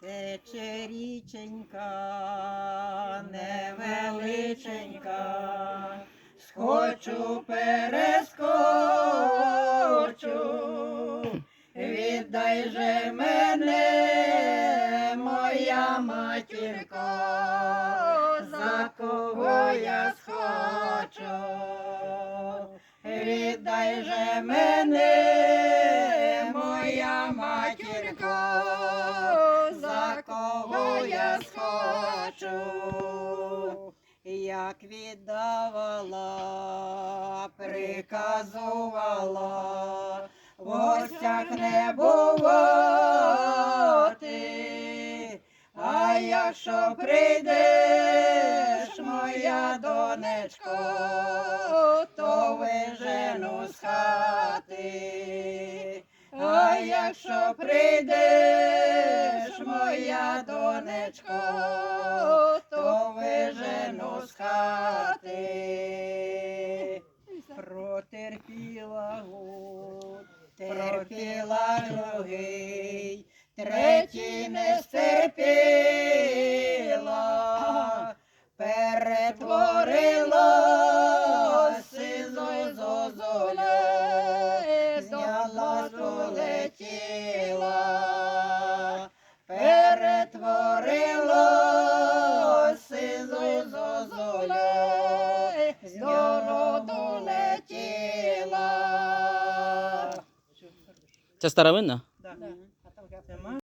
Тече річенька, невеличенька, схочу перескочу, віддай же мене, моя матірко, за кого я схочу, віддай же мене, схочу, як віддавала, приказувала, в гостях не бувати, а якщо прийдеш, моя донечко, то вижену з хати. А якщо прийдеш, моя донечко, то вижену з хати. Протерпіла год, терпіла другий, третій не стерпіла, перетворила చేస్తారా విన్నా